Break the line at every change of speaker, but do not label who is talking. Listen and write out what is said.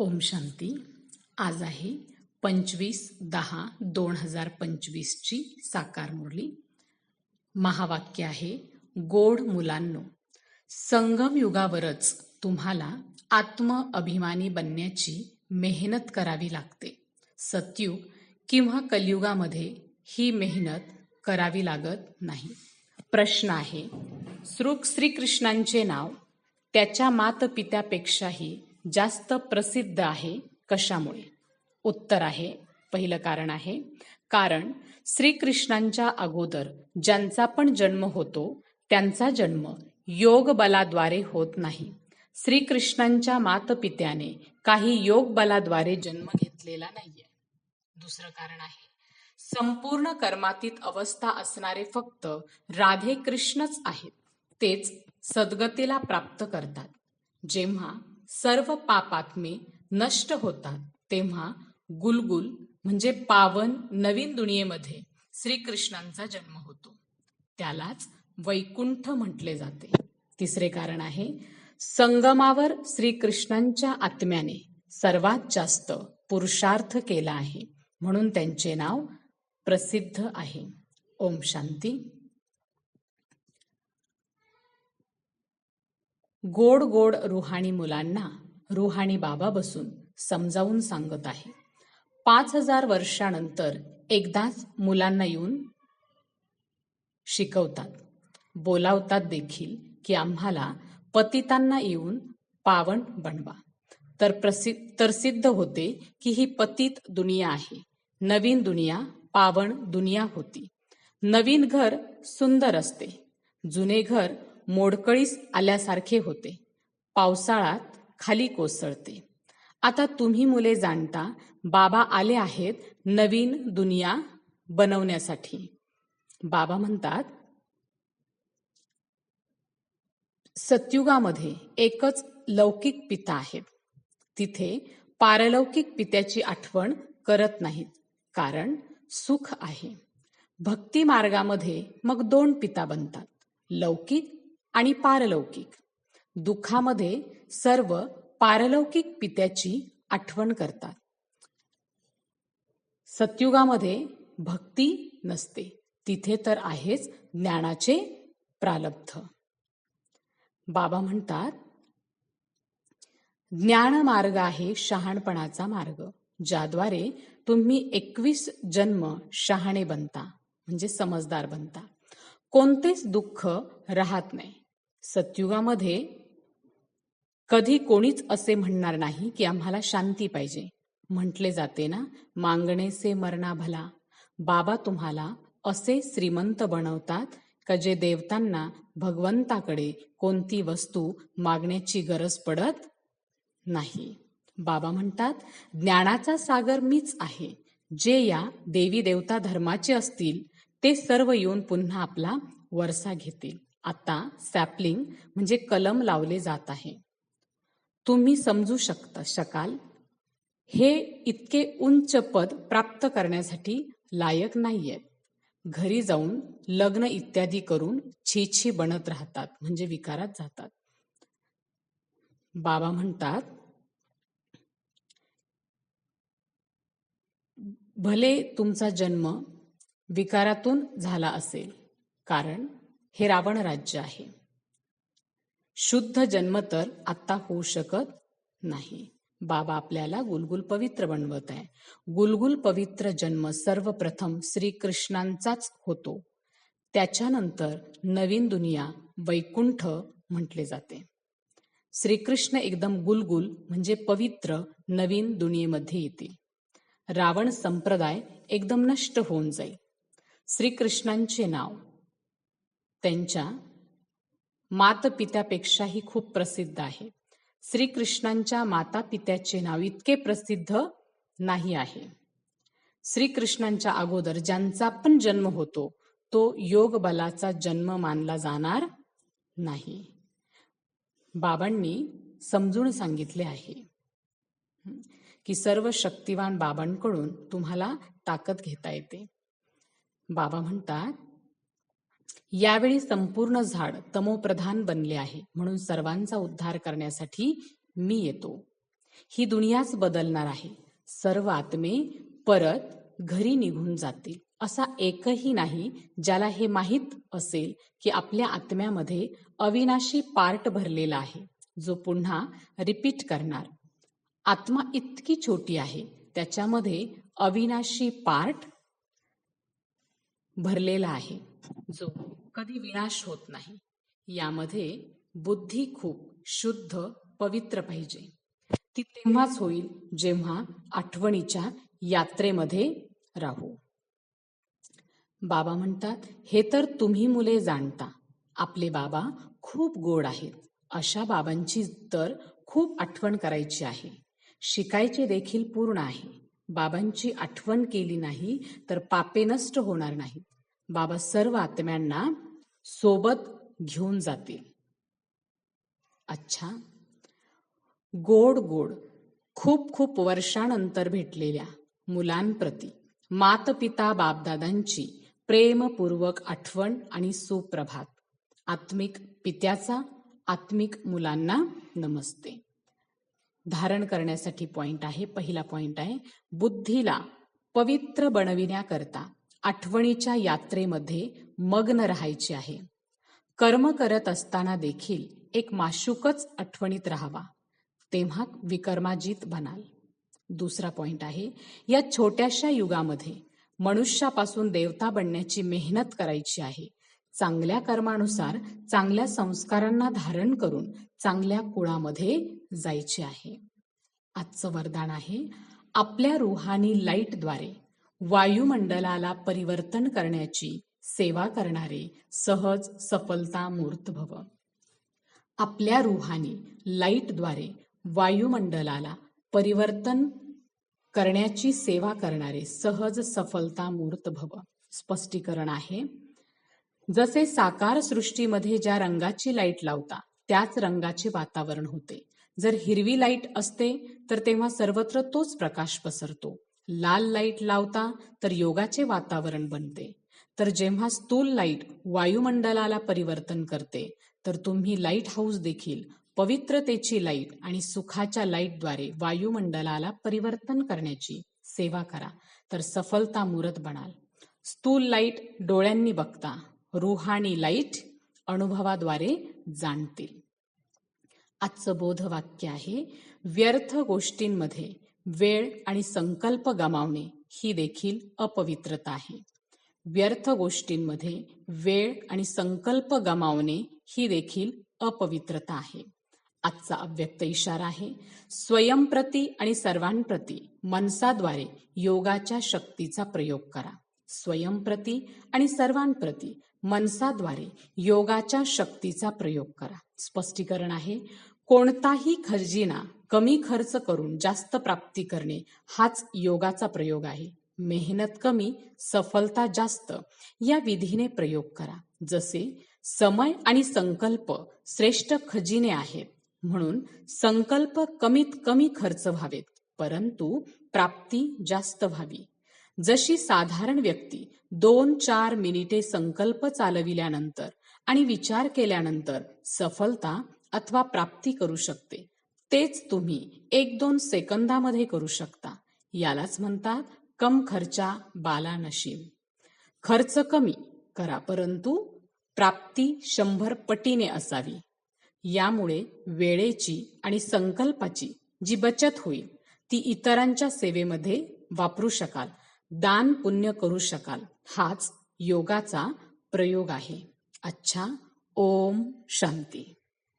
ओम शांती. आज आहे पंचवीस दहा दोन हजार पंचवीसची साकार मुरली. महावाक्य आहे गोड मुलांनो संगम युगावरच तुम्हाला आत्म अभिमानी बनण्याची मेहनत करावी लागते. सतयुग किंवा कलियुगामध्ये ही मेहनत करावी लागत नाही. प्रश्न आहे श्रुक श्रीकृष्णांचे नाव त्याच्या मातपित्यापेक्षाही जास्त प्रसिद्ध आहे कशामुळे? उत्तर आहे पहिलं कारण आहे. कारण श्रीकृष्णांच्या अगोदर ज्यांचा पण जन्म होतो त्यांचा जन्म योग बलाद्वारे होत नाही. श्रीकृष्णांच्या मातपित्याने काही योग बलाद्वारे जन्म घेतलेला नाहीये. दुसरं कारण आहे. संपूर्ण कर्मातीत अवस्था असणारे फक्त राधे कृष्णच आहेत. तेच सद्गतीला प्राप्त करतात. जेव्हा सर्व पापात्मे नष्ट होतात तेव्हा गुलगुल म्हणजे पावन नवीन दुनियेमध्ये श्रीकृष्णांचा जन्म होतो. त्यालाच वैकुंठ म्हटले जाते. तिसरे कारण आहे संगमावर श्रीकृष्णांच्या आत्म्याने सर्वात जास्त पुरुषार्थ केला आहे. म्हणून त्यांचे नाव प्रसिद्ध आहे. ओम शांती. गोड गोड रुहाणी मुलांना रुहाणी बाबा बसून समजावून सांगत आहे. पाच हजार वर्षानंतर एकदाच मुलांना येऊन शिकवतात. बोलावतात देखील की आम्हाला पतितांना येऊन पावन बनवा. तर प्रसिद्ध तर सिद्ध होते की ही पतित दुनिया आहे. नवीन दुनिया पावन दुनिया होती. नवीन घर सुंदर असते. जुने घर मोडकळीस आल्यासारखे होते. पावसाळ्यात खाली कोसळते. आता तुम्ही मुले जाणता बाबा आले आहेत नवीन दुनिया बनवण्यासाठी. बाबा म्हणतात सत्युगामध्ये एकच लौकिक पिता आहेत. तिथे पारलौकिक पित्याची आठवण करत नाहीत कारण सुख आहे. भक्ती मार्गामध्ये मग दोन पिता बनतात लौकिक आणि पारलौकिक. दुःखामध्ये सर्व पारलौकिक पित्याची आठवण करतात. सत्युगामध्ये भक्ती नसते. तिथे तर आहेच ज्ञानाचे प्रालब्ध. बाबा म्हणतात ज्ञान मार्ग आहे शहाणपणाचा मार्ग ज्याद्वारे तुम्ही एकवीस जन्म शहाणे बनता म्हणजे समजदार बनता. कोणतेच दुःख राहत नाही. सत्युगामध्ये कधी कोणीच असे म्हणणार नाही की आम्हाला शांती पाहिजे. म्हटले जाते ना मागणेसे मरणा भला. बाबा तुम्हाला असे श्रीमंत बनवतात का जे देवतांना भगवंताकडे कोणती वस्तू मागण्याची गरज पडत नाही. बाबा म्हणतात ज्ञानाचा सागर मीच आहे. जे या देवी देवता धर्माचे असतील ते सर्व येऊन पुन्हा आपला वरसा घेतील. आता सॅपलिंग म्हणजे कलम लावले जात आहे. तुम्ही समजू शकता शकाल? हे इतके उंच पद प्राप्त करण्यासाठी लायक नाहीयेत घरी जाऊन लग्न इत्यादी करून छी बनत राहतात म्हणजे विकारात जातात. बाबा म्हणतात भले तुमचा जन्म विकारातून झाला असेल. कारण हे रावण राज्य आहे. शुद्ध जन्म तर आत्ता होऊ शकत नाही. बाबा आपल्याला गुलगुल पवित्र बनवत आहे. गुलगुल पवित्र जन्म सर्वप्रथम श्रीकृष्णांचाच होतो. त्याच्यानंतर नवीन दुनिया वैकुंठ म्हटले जाते. श्रीकृष्ण एकदम गुलगुल म्हणजे पवित्र नवीन दुनियेमध्ये येतील. रावण संप्रदाय एकदम नष्ट होऊन जाईल. श्रीकृष्णांचे नाव. त्यांच्या मातपित्यापेक्षाही खूप प्रसिद्ध आहे. श्रीकृष्णांच्या माता पित्याचे नाव इतके प्रसिद्ध नाही आहे. श्रीकृष्णांच्या अगोदर ज्यांचा पण जन्म होतो तो योग बलाचा जन्म मानला जाणार नाही. बाबांनी समजून सांगितले आहे की सर्व शक्तिवान बाबांकडून तुम्हाला ताकद घेता येते. बाबा म्हणतात यावेळी संपूर्ण झाड तमोप्रधान बनले आहे म्हणून सर्वांचा उद्धार करण्यासाठी मी येतो. ही दुनियाच बदलणार आहे. सर्व आत्मे परत घरी निघून जातील. असा एकही नाही ज्याला हे माहीत असेल की आपल्या आत्म्यामध्ये अविनाशी पार्ट भरलेला आहे जो पुन्हा रिपीट करणार. आत्मा इतकी छोटी आहे त्याच्यामध्ये अविनाशी पार्ट भरलेला आहे. जो कधी विनाश होत नाही. यामध्ये बुद्धी खूप शुद्ध पवित्र पाहिजे. ती तेव्हाच होईल जेव्हा आठवणीच्या यात्रेमध्ये राहू. बाबा म्हणतात हे तर तुम्ही मुले जाणता. आपले बाबा खूप गोड आहेत. अशा बाबांची तर खूप आठवण करायची आहे. शिकायचे देखील पूर्ण आहे. बाबांची आठवण केली नाही तर पापे नष्ट होणार नाहीत बाबा सर्व आत्म्यांना सोबत घेऊन जातील. अच्छा. गोड गोड. खूप खूप वर्षानंतर भेटलेल्या मुलांप्रती मातपिता बापदादांची प्रेमपूर्वक आठवण आणि सुप्रभात. आत्मिक पित्याचा आत्मिक मुलांना नमस्ते. धारण करण्यासाठी पॉइंट आहे. पहिला पॉइंट आहे बुद्धीला पवित्र बनविण्याकरता आठवणीच्या यात्रेमध्ये मग्न राहायचे आहे. कर्म करत असताना देखील एक माशुकच आठवणीत राहावा. तेव्हा विकर्माजीत बनाल. दुसरा पॉइंट आहे या छोट्याशा युगामध्ये मनुष्यापासून देवता बनण्याची मेहनत करायची आहे. चांगल्या कर्मानुसार चांगल्या संस्कारांना धारण करून चांगल्या कुळामध्ये जायचे आहे. आजचं वरदान आहे आपल्या रुहानी लाईटद्वारे वायुमंडलाला परिवर्तन करण्याची सेवा करणारे सहज सफलता मूर्त भव आपल्या रुहानी लाईटद्वारे वायुमंडलाला परिवर्तन करण्याची सेवा करणारे सहज सफलता मूर्त भव स्पष्टीकरण आहे जसे साकार सृष्टीमध्ये ज्या रंगाची लाइट लावता त्याच रंगाचे वातावरण होते. जर हिरवी लाइट असते तर तेव्हा सर्वत्र तोच प्रकाश पसरतो. लाल लाइट लावता तर योगाचे वातावरण बनते. तर जेव्हा स्थूल लाइट वायुमंडलाला परिवर्तन करते तर तुम्ही लाइट हाऊस देखील पवित्रतेची लाइट आणि सुखाच्या लाईटद्वारे वायुमंडलाला परिवर्तन करण्याची सेवा करा. तर सफलता मुरत बनाल. स्थूल लाइट डोळ्यांनी बघता रुहानी लाइट अनुभवाद्वारे जाणतील. आजचं बोधवाक्य आहे व्यर्थ गोष्टींमध्ये वेळ आणि संकल्प गमावणे ही देखील अपवित्रता आहे. व्यर्थ गोष्टींमध्ये वेळ आणि संकल्प गमावणे ही देखील अपवित्रता आहे. आजचा अव्यक्त इशारा आहे स्वयंप्रती आणि सर्वांप्रती मनसाद्वारे योगाच्या शक्तीचा प्रयोग करा. स्वयंप्रती आणि सर्वांप्रती मनसाद्वारे योगाच्या शक्तीचा प्रयोग करा. स्पष्टीकरण आहे कोणताही खजिना कमी खर्च करून जास्त प्राप्ती करणे हाच योगाचा प्रयोग आहे. मेहनत कमी सफलता जास्त या विधीने प्रयोग करा. जसे समय आणि संकल्प श्रेष्ठ खजिने आहेत. म्हणून संकल्प कमीत कमी खर्च व्हावेत परंतु प्राप्ती जास्त व्हावी. जशी साधारण व्यक्ती दोन चार मिनिटे संकल्प चालविल्यानंतर आणि विचार केल्यानंतर सफलता अथवा प्राप्ती करू शकते. तेच तुम्ही एक दोन सेकंदामध्ये करू शकता. यालाच म्हणतात कम खर्चा बाला नशीब. खर्च कमी करा परंतु प्राप्ती शंभर पटीने असावी. यामुळे वेळेची आणि संकल्पाची जी बचत होईल ती इतरांच्या सेवेमध्ये वापरू शकाल दान पुण्य करू शकाल. हाच योगाचा प्रयोग आहे. अच्छा ओम शांती.